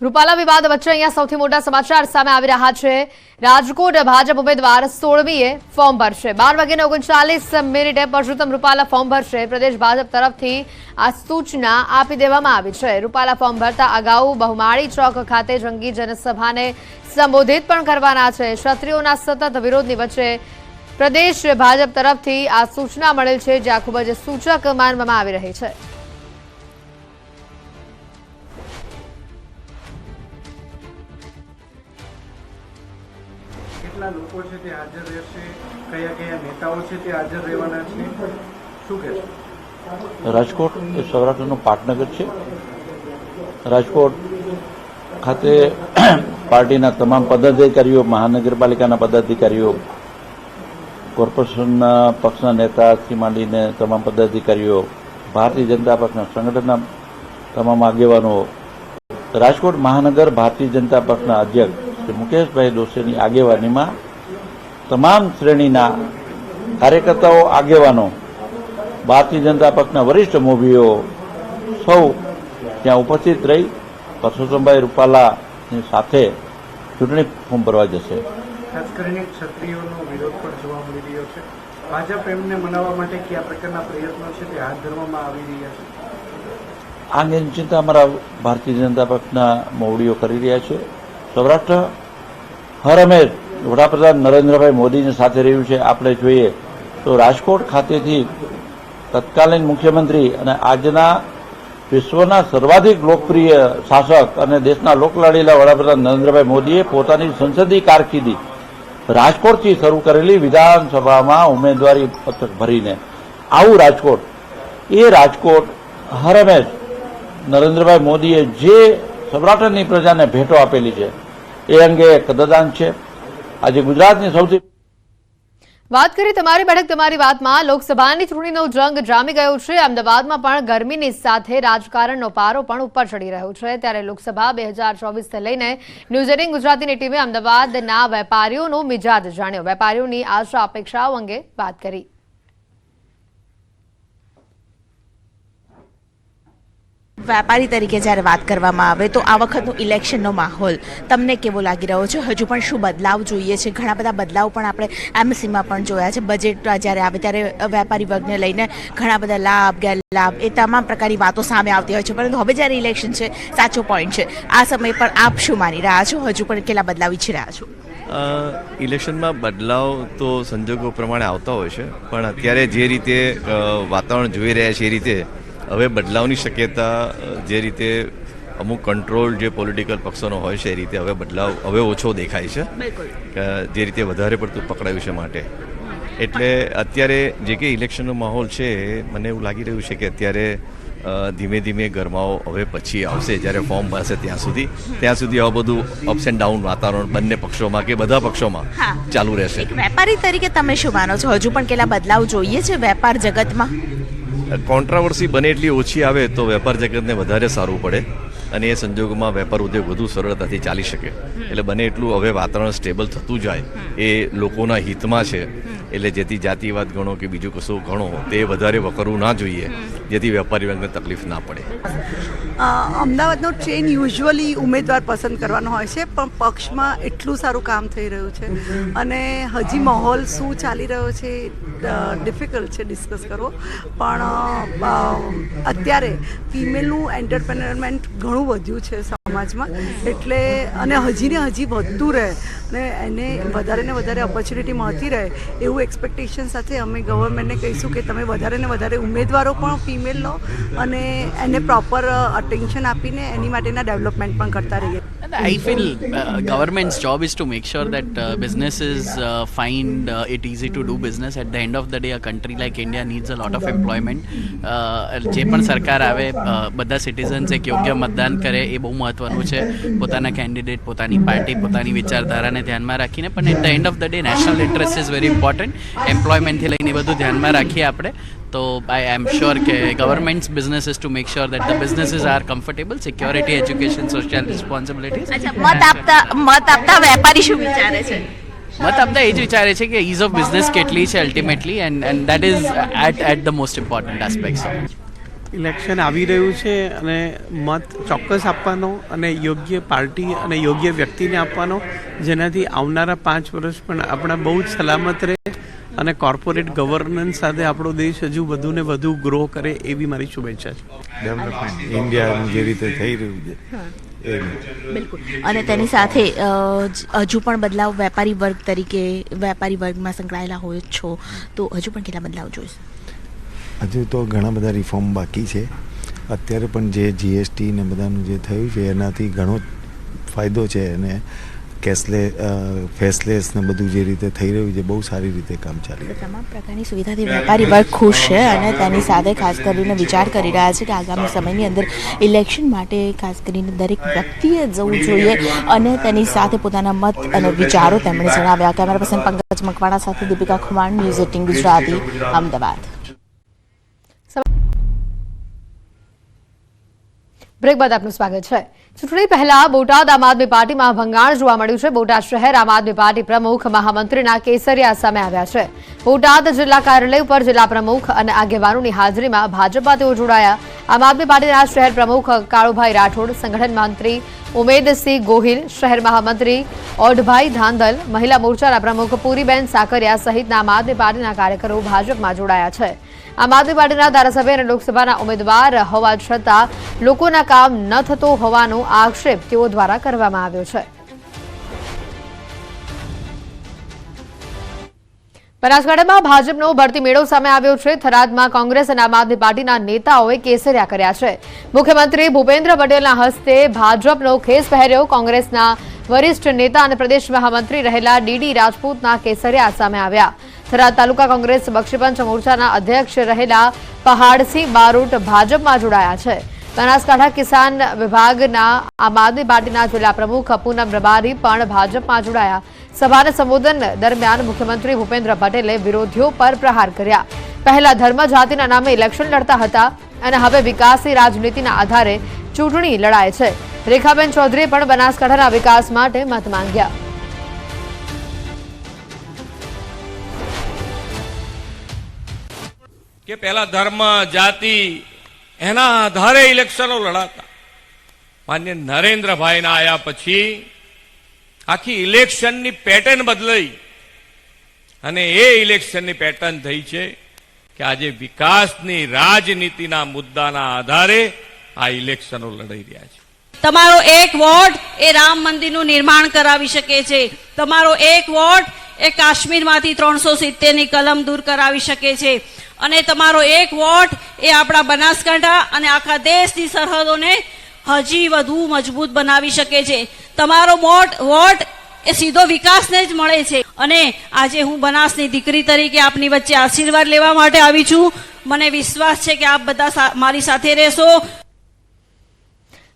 રૂપાલા વિવાદ વચ્ચે અહીંયા સૌથી મોટા સમાચાર સામે આવી રહ્યા છે. રાજકોટ ભાજપ ઉમેદવાર સોળમીએ ફોર્મ ભરશે. બાર વાગ્યાને ઓગણચાલીસ મિનિટે પરસોત્તમ રૂપાલા ફોર્મ ભરશે. પ્રદેશ ભાજપ તરફથી આ સૂચના આપી દેવામાં આવી છે. રૂપાલા ફોર્મ ભરતા અગાઉ બહુમાળી ચોક ખાતે જંગી જનસભાને સંબોધિત પણ કરવાના છે. ક્ષત્રિયોના સતત વિરોધની વચ્ચે પ્રદેશ ભાજપ તરફથી આ સૂચના મળેલ છે જે આ ખૂબ જ સૂચક માનવામાં આવી રહી છે. કેટલા લોકો છે તે હાજર રહેશે? કયા કયા નેતાઓ છે તે હાજર રહેવાના છે? શું કહેશો? રાજકોટ એ સૌરાષ્ટ્રનું પાટનગર છે. રાજકોટ ખાતે પાર્ટીના તમામ પદાધિકારીઓ, મહાનગરપાલિકાના પદાધિકારીઓ, કોર્પોરેશનના પક્ષના નેતાથી માંડીને તમામ પદાધિકારીઓ, ભારતીય જનતા પક્ષના સંગઠનના તમામ આગેવાનો, રાજકોટ મહાનગર ભારતીય જનતા પક્ષના અધ્યક્ષ શ્રી મુકેશભાઈ દોશીની આગેવાનીમાં તમામ શ્રેણીના કાર્યકર્તાઓ આગેવાનો ભારતીય જનતા પક્ષના વરિષ્ઠ મોભીઓ સૌ ત્યાં ઉપસ્થિત રહી. પરસોત્તમભાઈ રૂપાલાની સાથે ચૂંટણી ફોર્મ ભરવા જશે. ખાસ કરીને ક્ષત્રિયોનો વિરોધ પણ જોવા મળી રહ્યો છે. ભાજપ એમને મનાવવા માટે કયા પ્રકારના પ્રયત્નો છે તે હાથ ધરવામાં આવી રહ્યા છે? આ અંગેની ચિંતા અમારા ભારતીય જનતા પક્ષના મોવડીઓ કરી રહ્યા છે. સૌરાષ્ટ્ર. હર હંમેશ વડાપ્રધાન નરેન્દ્રભાઈ મોદીની સાથે રહ્યું છે. આપણે જોઈએ તો રાજકોટ ખાતેથી તત્કાલીન મુખ્યમંત્રી અને આજના વિશ્વના સર્વાધિક લોકપ્રિય શાસક અને દેશના લોકલાડીલા વડાપ્રધાન નરેન્દ્રભાઈ મોદીએ પોતાની સંસદીય કારકિર્દી રાજકોટથી શરૂ કરેલી વિધાનસભામાં ઉમેદવારી પત્રક ભરીને. આવું રાજકોટ. એ રાજકોટ હર હંમેશ નરેન્દ્રભાઈ મોદીએ જે સૌરાષ્ટ્રની પ્રજાને ભેટો આપેલી છે એ અંગે કદરદાન છે. આજે ગુજરાતની સૌથી વાત કરીએ તમારી બેઠક, તમારી વાતમાં લોકસભાની ચૂંટણીનો જંગ જામી ગયો છે. અમદાવાદમાં પણ ગરમીની સાથે રાજકારણનો પારો પણ ઉપર ચડી રહ્યો છે. ત્યારે લોકસભા બે હજાર ચોવીસથી લઈને ન્યૂઝ એટીન ગુજરાતીની ટીમે અમદાવાદના વેપારીઓનો મિજાજ જાણ્યો. વેપારીઓની આશા, અપેક્ષાઓ અંગે વાત કરી. વેપારી તરીકે જ્યારે વાત કરવામાં આવે તો આ વખતનું ઇલેક્શનનો માહોલ તમને કેવો લાગી રહ્યો છે? હજુ પણ શું બદલાવ જોઈએ છે? ઘણા બધા બદલાવ પણ આપણે એમસીમાં પણ જોયા છે. બજેટ જ્યારે આવે ત્યારે વેપારી વર્ગને લઈને ઘણા બધા લાભ, ગેરલાભ એ તમામ પ્રકારની વાતો સામે આવતી હોય છે. પરંતુ હવે જ્યારે ઇલેક્શન છે, સાચો પોઈન્ટ છે. આ સમય પર આપ શું માની રહ્યા છો? હજુ પણ કેટલા બદલાવ ઈચ્છી રહ્યા છો? ઇલેક્શનમાં બદલાવ તો સંજોગો પ્રમાણે આવતા હોય છે. પણ અત્યારે જે રીતે વાતાવરણ જોઈ રહ્યા છે એ રીતે હવે બદલાવની શક્યતા જે રીતે અમુક કંટ્રોલ જે પોલિટિકલ પક્ષોનો હોય છે એ રીતે હવે બદલાવ હવે ઓછો દેખાય છે. જે રીતે વધારે પડતું પકડાયું છે માટે. એટલે અત્યારે જે કે ઇલેક્શનનો માહોલ છે મને એવું લાગી રહ્યું છે કે અત્યારે ધીમે ધીમે ગરમાઓ હવે પછી આવશે. જ્યારે ફોર્મ ભરશે ત્યાં સુધી. ત્યાં સુધી આ બધું અપ્સ એન્ડ ડાઉન વાતાવરણ બંને પક્ષોમાં કે બધા પક્ષોમાં ચાલુ રહેશે. વેપારી તરીકે તમે શું માનો છો? હજુ પણ કેટલા બદલાવ જોઈએ છે વેપાર જગતમાં? કોન્ટ્રાવર્સી બને એટલી ઓછી આવે તો વેપાર જગતને વધારે સારું પડે. અને એ સંજોગોમાં વેપાર ઉદ્યોગ વધુ સરળતાથી ચાલી શકે. એટલે બને એટલું હવે વાતાવરણ સ્ટેબલ થતું જાય, એ લોકોના હિતમાં છે. એટલે જેથી જાતિવાદ ગણો કે બીજું કશું ગણો, તે વધારે વકરવું ના જોઈએ, જેથી વેપારી વર્ગને તકલીફ ના પડે. અમદાવાદનો ટ્રેન યુઝ્યુઅલી ઉમેદવાર પસંદ કરવાનો હોય છે, પણ પક્ષમાં એટલું સારું કામ થઈ રહ્યું છે. અને હજી માહોલ શું ચાલી રહ્યો છે ડિફિકલ્ટ છે ડિસ્કસ કરવો. પણ અત્યારે ફિમેલનું એન્ટરપ્રેનરમેન્ટ ઘણું વધ્યું છે સમાજમાં. એટલે અને હજી ને હજી વધતું રહે. અને એને વધારે ને વધારે ઓપોર્ચ્યુનિટી મળતી રહે એવું એક્સપેક્ટેશન સાથે અમે ગવર્મેન્ટને કહીશું કે તમે વધારે ને વધારે ઉમેદવારો પણ ફિમેલ લો અને એને પ્રોપર અટેન્શન આપીને એની માટેના ડેવલપમેન્ટ પણ કરતા રહીએ. I feel uh, government's job is to make sure that uh, businesses uh, find uh, it easy to do business. At the end of the day, a country like India needs a જે પણ સરકાર આવે બધા citizens એક યોગ્ય મતદાન કરે એ બહુ મહત્વનું છે. પોતાના કેન્ડિડેટ પોતાની પાર્ટી પોતાની વિચારધારાને ધ્યાનમાં રાખીને પણ at the end of the day national interest is very important એમ્પ્લોયમેન્ટથી લઈને બધું ધ્યાનમાં રાખીએ આપણે. તો આઈ એમ શ્યોર કે governments business is to make sure that the businesses are comfortable security education social responsibilities મત આપતા મત આપતા વેપારી શું વિચારે છે? મત આપતા એ જ વિચારે છે કે ઇઝ ઓફ બિઝનેસ કેટલી છે ultimately and and that is at at the most important aspects election આવી રહ્યું છે અને મત ચોક્કસ આપવાનો અને યોગ્ય પાર્ટી અને યોગ્ય વ્યક્તિને આપવાનો જેનાથી આવનારા પાંચ વર્ષ પણ આપણા બહુ જ સલામત રહે અને કોર્પોરેટ ગવર્નન્સ સાથે આપણો દેશ હજુ વધુ ને વધુ ગ્રો કરે એવી મારી શુભેચ્છા છે. ડેવલપમેન્ટ ઇન્ડિયાનું જે રીતે થઈ રહ્યું છે બિલકુલ. અને તેની સાથે હજુ પણ બદલાવ વેપારી વર્ગ તરીકે વેપારી વર્ગમાં સંકળાયેલા હોય જ છો. તો હજુ પણ કેટલા બદલાવ જોઈશે? હજુ તો ઘણા બધા રિફોર્મ બાકી છે. અત્યારે પણ જે જીએસટી ને બધાનું જે થયું છે, એનાથી ઘણો ફાયદો છે અને કેશલે ફેસલેસ ને બધું જે રીતે થઈ રહ્યું છે, બહુ સારી રીતે કામ ચાલી તમામ પ્રકારની સુવિધાથી વેપારી વર્ગ ખુશ છે અને તેની સાથે ખાસ કરીને વિચાર કરી રહ્યા છે કે આગામી સમયની અંદર ઇલેક્શન માટે ખાસ કરીને દરેક વ્યક્તિએ જવું જોઈએ અને તેની સાથે પોતાના મત અને વિચારો તેમણે જણાવ્યા. કેમેરા પર્સન પંકજ મકવાણા સાથે Deepika Khuman, news eighteen Gujarati, Ahmedabad. Break બાદ આપનું સ્વાગત છે. ચૂંટણી પહેલા બોટાદ આમ આદમી પાર્ટીમાં ભંગાણ જોવા મળ્યું છે. બોટાદ શહેર આમ આદમી પાર્ટી પ્રમુખ મહામંત્રીના કેસરિયા સામે આવ્યા છે. બોટાદ જિલ્લા કાર્યાલય ઉપર જિલ્લા પ્રમુખ અને આગેવાનોની હાજરીમાં ભાજપા તેઓ જોડાયા. આમ આદમી પાર્ટીના શહેર પ્રમુખ કાળુભાઈ રાઠોડ, સંગઠન મંત્રી ઉમેદસિંહ ગોહિલ, શહેર મહામંત્રી ઓઢભાઈ ધાંધલ, મહિલા મોરચાના પ્રમુખ પુરીબેન સાકરિયા સહિતના આમ આદમી પાર્ટીના કાર્યકરો ભાજપમાં જોડાયા છે. આમ આદમી પાર્ટીના ધારાસભ્ય અને લોકસભાના ઉમેદવાર હોવા છતાં લોકોના કામ ન થતો હોવાનો આક્ષેપ તેઓ દ્વારા કરવામાં આવ્યો છે. બનાસકાંઠામાં ભાજપનો ભરતી મેળો સામે આવ્યો છે. થરાદમાં કોંગ્રેસ અને આમ આદમી પાર્ટીના નેતાઓએ કેસરિયા કર્યા છે. મુખ્યમંત્રી ભૂપેન્દ્ર પટેલના હસ્તે ભાજપનો ખેસ પહેર્યો. કોંગ્રેસના વરિષ્ઠ નેતા અને પ્રદેશ મહામંત્રી રહેલા ડીડી રાજપૂતના કેસરિયા સામે આવ્યા. થરાદ તાલુકા કોંગ્રેસ બક્ષીપંચ મોરચાના અધ્યક્ષ રહેલા પહાડસિંહ બારોટ ભાજપમાં જોડાયા છે. બનાસકાંઠા કિસાન વિભાગના આમ આદમી પાર્ટીના જિલ્લા પ્રમુખ પૂનમ રબારી પણ ભાજપમાં જોડાયા. સભાને સંબોધન દરમિયાન મુખ્યમંત્રી ભૂપેન્દ્ર પટેલે વિરોધીઓ પર પ્રહાર કર્યા. પહેલા ધર્મ જાતિના નામે ઇલેક્શન લડતા હતા અને હવે વિકાસની રાજનીતિના આધારે ચૂંટણી લડાય છે. રેખાબેન ચૌધરીએ પણ બનાસકાંઠાના વિકાસ માટે મત માંગ્યા. કે પહેલા ધર્મ, જાતિ, એના આધારે ઇલેક્શનો લડાતા. માન્ય નરેન્દ્રભાઈના આયા પછી આખી ઇલેક્શનની પેટર્ન બદલાઈ. અને એ ઇલેક્શનની પેટર્ન થઈ છે કે આજે વિકાસની રાજનીતિના મુદ્દાના આધારે આ ઇલેક્શનો લડાઈ રહ્યા છે. તમારો એક વોટ એ રામ મંદિરનું નિર્માણ કરાવી શકે છે. તમારો એક વોટ એ કાશ્મીરમાંથી ત્રણસો સિત્તેરની કલમ દૂર કરાવી શકે છે. અને તમારો એક વોટ એ આપણા બનાસકાંઠા અને આખા દેશની સરહદોને હજી વધુ મજબૂત બનાવી શકે છે. તમારો વોટ વોટ એ સીધો વિકાસને જ મળે છે. અને આજે હું બનાસની દીકરી તરીકે આપની વચ્ચે આશીર્વાદ લેવા માટે આવી છું. મને વિશ્વાસ છે કે આપ બધા મારી સાથે રહેશો.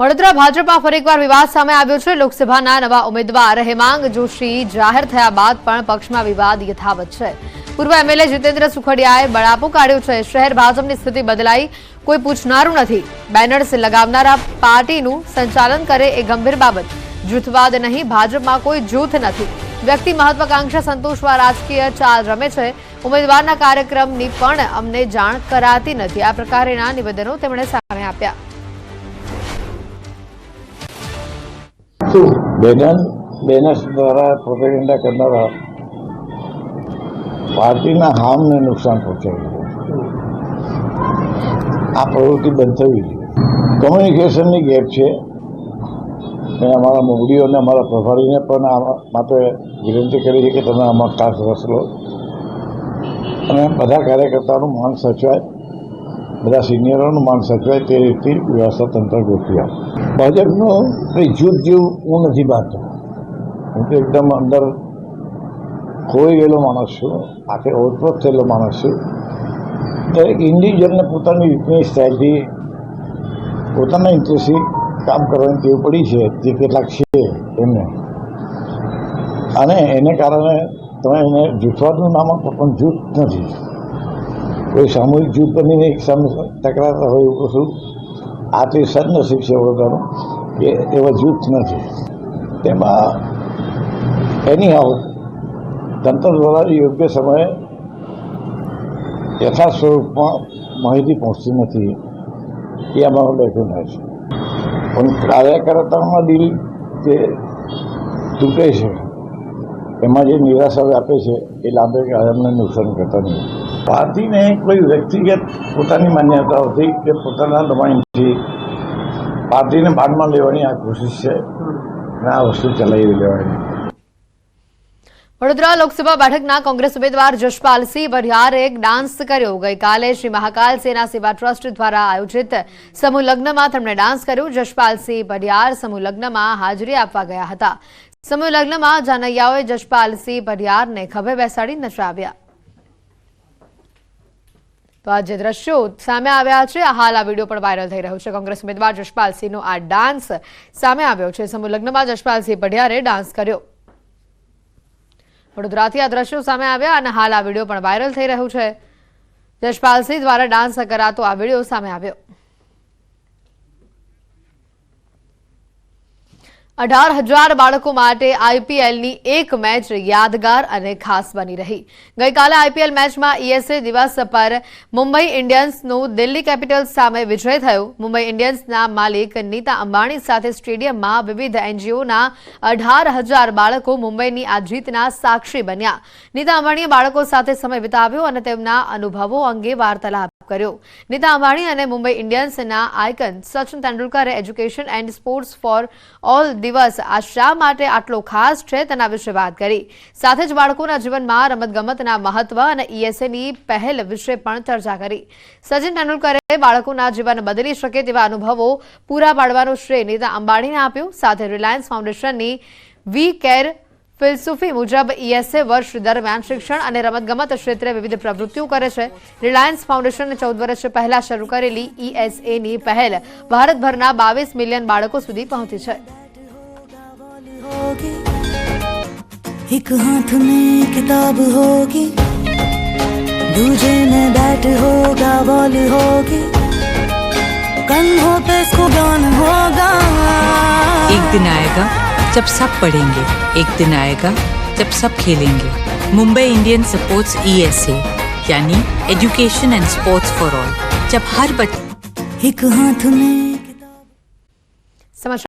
વડોદરા ભાજપમાં ફરી એકવાર વિવાદ સામે આવ્યો છે. લોકસભાના નવા ઉમેદવાર હેમાંગ જોશી જાહેર થયા બાદ પણ પક્ષમાં વિવાદ યથાવત છે. પૂર્વ એમએલએ જીતેન્દ્ર સુખડિયાએ બળાપો કાઢ્યો છે. શહેર ભાજપની સ્થિતિ બદલાઈ. કોઈ પૂછનારું નથી. બેનર્સ લગાવનારા પાર્ટીનું સંચાલન કરે એ ગંભીર બાબત. જૂથવાદ નહીં, ભાજપમાં કોઈ જૂથ નથી. વ્યક્તિ મહત્વાકાંક્ષા સંતોષવા રાજકીય ચાલ રમે છે. ઉમેદવારના કાર્યક્રમની પણ અમને જાણ કરાતી નથી. આ પ્રકારના નિવેદનો તેમણે સામે આપ્યા. બેનર, બેનર્સ દ્વારા પ્રોપેગેન્ડા કરનારા પાર્ટીના હામને નુકસાન પહોંચાડી રહ્યા આ પ્રવૃત્તિ બંધ થવી જોઈએ. કોમ્યુનિકેશનની ગેપ છે. મેં અમારા મોગડીઓને અમારા પ્રભારીને પણ આ માટે વિનંતી કરી છે કે તમે આમાં ખાસ રસ લો. અને બધા કાર્યકર્તાઓનું માન સચવાય. બધા સિનિયરોનું માન સચવાય તે રીતથી વ્યવસ્થા તંત્ર ગોઠવી આપે. ભાજપનું જૂથ જેવું હું નથી બાંધતો હું તો એકદમ અંદર ગયેલો માણસ છું આખે ઓતપ્રોત થયેલો માણસ. છું દરેક ઇન્ડિવિજ્યુઅલને પોતાની રીતની સ્ટાઇલથી પોતાના ઇન્ટરેસ્ટથી કામ કરવાની ટેવ પડી છે, જે કેટલાક છે એમને. અને એને કારણે તમે એને જૂથવાદનું નામ આપો, પણ જૂથ નથી. કોઈ સામૂહિક જૂથ બનીને એક સામે ટકરાતા હોય એવું કશું, આ તે સદનસીબ છે વડોદરાનું, કે એવા જૂથ નથી. તેમાં એની હાઉ તંત્ર દ્વારા યોગ્ય સમયે યથાર્થ સ્વરૂપમાં માહિતી પહોંચતી નથી. એ અમારો લેખન થાય છે. પણ કાર્યકર્તાઓમાં દિલ જે તૂટે છે, એમાં જે નિરાશા વ્યાપે છે, એ લાંબે અમને નુકસાન કરતા નહીં પાર્ટીને કોઈ વ્યક્તિગત પોતાની માન્યતાઓથી કે પોતાના દબાણથી પાર્ટીને બાદમાં લેવાની આ કોશિશ છે અને આ વસ્તુ ચલાવી લેવાની. વડોદરા લોકસભા બેઠકના કોંગ્રેસ ઉમેદવાર જશપાલસિંહ બરિયારે ડાન્સ કર્યો. ગઈકાલે શ્રી મહાકાલ સેના સેવા ટ્રસ્ટ દ્વારા આયોજિત સમૂહ લગ્નમાં તેમણે ડાન્સ કર્યો. જશપાલસિંહ બરિયાર સમૂહ લગ્નમાં હાજરી આપવા ગયા હતા. સમૂહ લગ્નમાં જાનૈયાઓએ જશપાલસિંહ બરિયારને ખભે બેસાડી નચાવ્યા તો આ જે દ્રશ્યો સામે આવ્યા છે હાલ આ વીડિયો પણ વાયરલ થઈ રહ્યો છે. કોંગ્રેસ ઉમેદવાર જશપાલસિંહનો આ ડાન્સ સામે આવ્યો છે. સમૂહ લગ્નમાં જશપાલસિંહ પઢિયારે ડાન્સ કર્યો. વડોદરાથી આ દ્રશ્યો સામે આવ્યા અને હાલ આ વીડિયો પણ વાયરલ થઈ રહ્યું છે. યશપાલસિંહ દ્વારા ડાન્સ કરાતો આ વીડિયો સામે આવ્યો. અઢાર હજાર બાળકો માટે આઈપીએલની એક મેચ યાદગાર અને ખાસ બની રહી. ગઈકાલે આઈપીએલ મેચમાં ઈએસએ દિવસ પર મુંબઈ ઇન્ડિયન્સનું દિલ્હી કેપિટલ્સ સામે વિજય થયો. મુંબઈ ઇન્ડિયન્સના માલિક નીતા અંબાણી સાથે સ્ટેડિયમમાં વિવિધ એનજીઓના અઢાર હજાર બાળકો મુંબઈની આ જીતના સાક્ષી બન્યા. નીતા અંબાણીએ બાળકો સાથે સમય વિતાવ્યો અને તેમના અનુભવો અંગે વાર્તાલાપ કર્યો. નીતા અંબાણી અને મુંબઈ ઇન્ડિયન્સના icon Sachin તેંડુલકરે education and sports for all દિવસ આ શા માટે આટલો ખાસ છે તેના વિશે વાત કરી. સાથે જ બાળકોના જીવનમાં રમતગમતના મહત્વ અને ઈએસએની પહેલ વિશે પણ ચર્ચા કરી. સચિન તેંડુલકરે બાળકોના જીવન બદલી શકે તેવા અનુભવો પૂરા પાડવાનો શ્રેય નીતા અંબાણીને આપ્યું. સાથે રિલાયન્સ ફાઉન્ડેશનની વી કેર ફિલસૂફી મુજબ ઈએસએ વર્ષ દરમિયાન શિક્ષણ અને રમતગમત ક્ષેત્રે વિવિધ પ્રવૃત્તિઓ કરે છે રિલાયન્સ ફાઉન્ડેશને ચૌદ વર્ષ પહેલા શરૂ કરેલી ઈએસએની પહેલ ભારતભરના બાવીસ મિલિયન બાળકો સુધી પહોંચી છે एक हाथ में किताब होगी दूजे में बैट होगा बॉल होगी कंधों पे इसको ज्ञान होगा एक दिन आएगा जब सब पढ़ेंगे एक दिन आएगा जब सब खेलेंगे। मुंबई इंडियन सपोर्ट्स ए यानी education and sports for all. जब हर बच्चे एक हाथ में